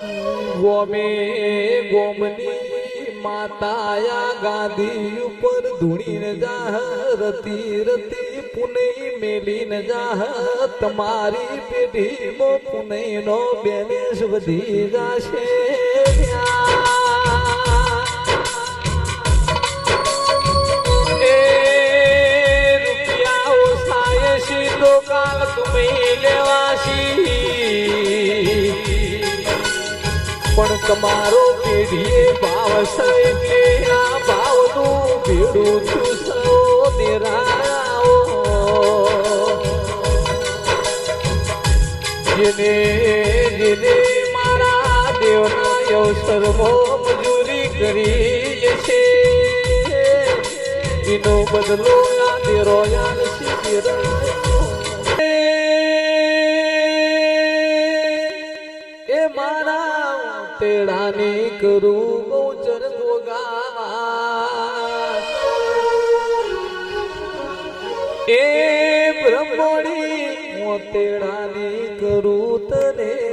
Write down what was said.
ગોમે, ગોમની માતાયા ગાદી ઉપર ધૂણીને જાહ, રતી રતી પુનઈ મેલીને જાહ. તમારી પેઢીમાં પુનઈનો બેલેસ વધી જાશે. તમારો પેઢીએ ભાવ એટલે આ ભાવનું ભેડું છું સૌ નિરાળાઓ જેને જેને મારા દેવના અવસરમાં મજૂરી કરી છે. એનો બદલો મારા તેડાની કરું બહુ ચરગો ગાવા એ બ્રહ્મણી મોતેડાની કરું તને